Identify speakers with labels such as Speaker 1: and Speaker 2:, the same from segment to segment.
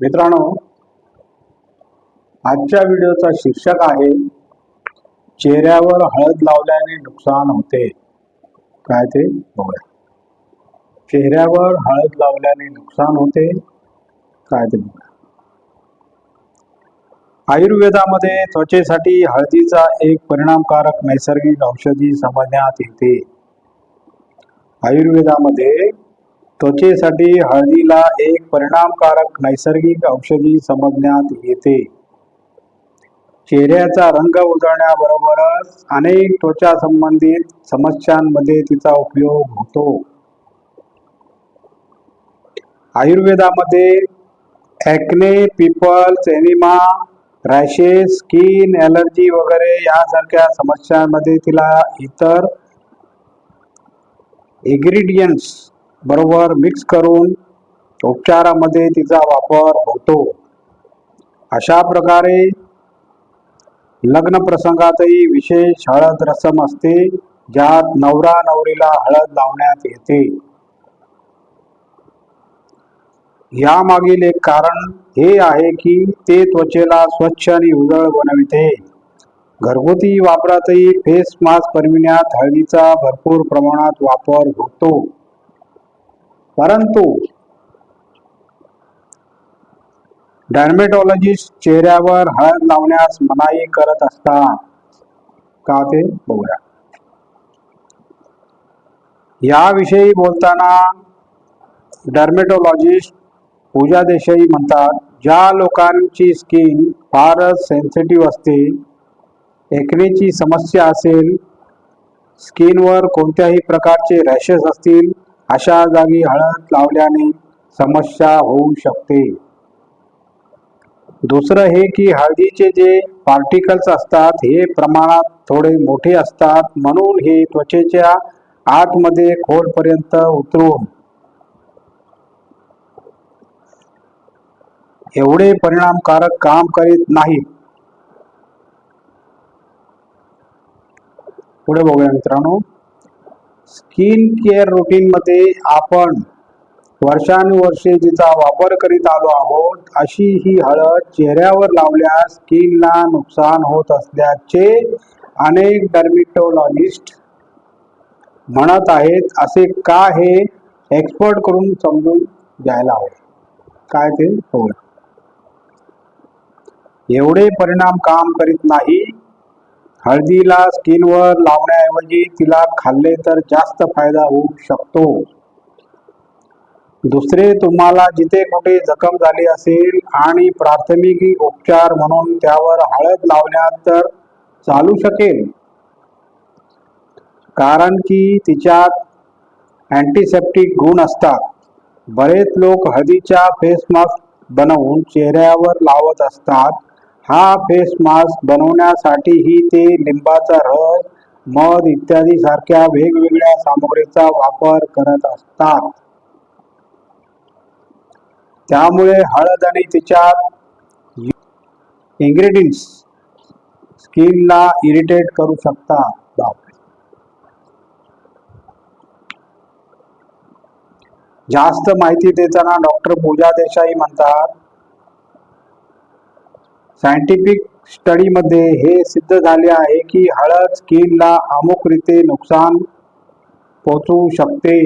Speaker 1: मित्रांनो आजच्या व्हिडिओचा शीर्षक आहे चेहऱ्यावर हळद लावल्याने नुकसान होते. काय ते? बघूया. चेहऱ्यावर हळद लावल्याने नुकसान होते. काय ते बघूया. आयुर्वेदामध्ये त्वचेसाठी हळदीचा एक परिणामकारक नैसर्गिक औषधी समजण्यात येते. आयुर्वेदामध्ये त्वचेसाठी हळदीला एक परिणामकारक नैसर्गिक औषधी समजण्यात येते. चेहऱ्याचा रंग उजळण्याबरोबरच अनेक त्वचा संबंधित समस्यांमध्ये तिचा उपयोग होतो. आयुर्वेदामध्ये ॲक्ने पिपल्स एनिमा रॅशेस स्किन ॲलर्जी वगैरे यासारख्या समस्यांमध्ये तिला इतर इन्ग्रेडियंट्स बरोबर मिक्स करून उपचारामध्ये तिचा वापर होतो. अशा प्रकारे लग्न प्रसंगातही विशेष हळद रसम असते ज्यात नवरा नवरीला हळद लावण्यात येते. यामागील एक कारण हे आहे की ते त्वचेला स्वच्छ आणि उजळ बनविते. घरगुती वापरातही फेस मास्क बनविण्यात हळदीचा भरपूर प्रमाणात वापर होतो. परंतु डर्मेटॉलॉजिस्ट चेहऱ्यावर हळद लावण्यास मनाई करत असतात का ते बघूया. याविषयी बोलताना डर्मेटॉलॉजिस्ट पूजा देसाई म्हणतात ज्या लोकांची स्किन फारच सेन्सिटिव्ह असते एकनेची समस्या असेल स्किनवर कोणत्याही प्रकारचे रॅशेस असतील अशा जागी हळद लावल्याने समस्या होऊ शकते. दुसरं हे की हळदीचे जे पार्टिकल्स असतात हे प्रमाणात थोडे मोठे असतात म्हणून हे त्वचेच्या आतमध्ये खोलपर्यंत उतरून एवढे परिणामकारक काम करीत नाहीत. पुढे बघूया मित्रांनो. स्किन केअर रुटीनमध्ये आपण वर्षानुवर्षे जिचा वापर करीत आलो आहोत अशी ही हळद चेहऱ्यावर लावल्यास स्किनला नुकसान होत असल्याचे अनेक डर्मिटोलॉजिस्ट म्हणत आहेत. असे का हे एक्सपर्ट करून समजून घ्यायला हवे? काय ते? होईल एवढे परिणाम काम करीत नाही. हळदीला स्किनवर लावण्याऐवजी तिला खाल्ले तर जास्त फायदा होऊ शकतो. दुसरे तुम्हाला जिथे कुठे जखम झाली असेल आणि प्राथमिक उपचार म्हणून त्यावर हळद लावण्यात तर चालू शकेल. कारण की तिच्यात अँटीसेप्टिक गुण असतात. बरेच लोक हळदीच्या फेस मास्क बनवून चेहऱ्यावर लावत असतात. हा फेस मास्क बनवण्यासाठीही ते लिंबाचा रस मध इत्यादी सारख्या वेगवेगळ्या सामग्रीचा वापर करत असतात. त्यामुळे हळद आणि तिच्यात इंग्रेडियंट्स स्किनला इरिटेट करू शकतात. जास्त माहिती देताना डॉक्टर पूजा देसाई म्हणतात सायंटिफिक स्टडीमध्ये हे सिद्ध झाले आहे की हळद स्किनला अमुकरीते नुकसान पोचवू शकते.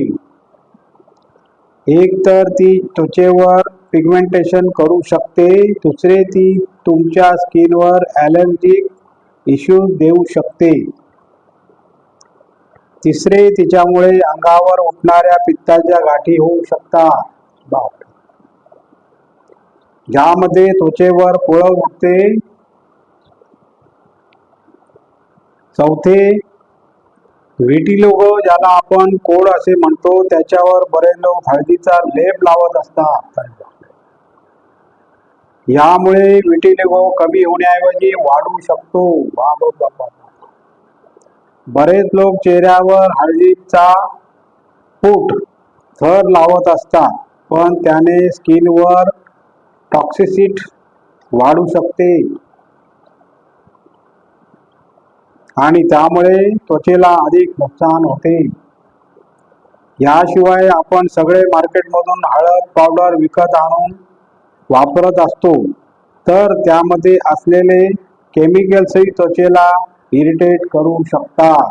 Speaker 1: एक तर ती त्वचेवर पिगमेंटेशन करू शकते. दुसरे ती तुमच्या स्किनवर ॲलर्जिक इश्यूज देऊ शकते. तिसरे तिच्यामुळे अंगावर उठणाऱ्या पित्ताच्या गाठी होऊ शकतात. ज्यामध्ये त्वचेवर पुळव उठते चौथे व्हिटिलोगो ज्याला आपण कोड असे म्हणतो त्याच्यावर बरेच लोक हळदीचा लेप लावत असतात. यामुळे व्हिटिलिगो कमी होण्याऐवजी वाढू शकतो. बाबा बरेच लोक चेहऱ्यावर हळदीचा फूट थर लावत असतात पण त्याने स्किनवर टॉक्सिसिट वाढू शकते. आणि त्यामुळे त्वचेला अधिक नुकसान होते. याशिवाय आपण सगळे मार्केटमधून हळद पावडर विकत आणून वापरत असतो. तर त्यामध्ये असलेले केमिकल्सही त्वचेला इरिटेट करू शकतात.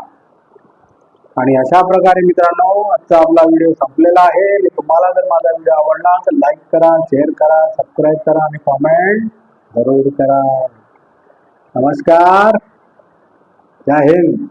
Speaker 1: आणि अशा प्रकारे मित्रांनो आजचा आपला व्हिडिओ संपलेला आहे. तुम्हाला जर माझा व्हिडिओ आवडला तर लाईक करा शेअर करा सबस्क्राईब करा आणि कॉमेंट जरूर करा. नमस्कार. जय हिंद.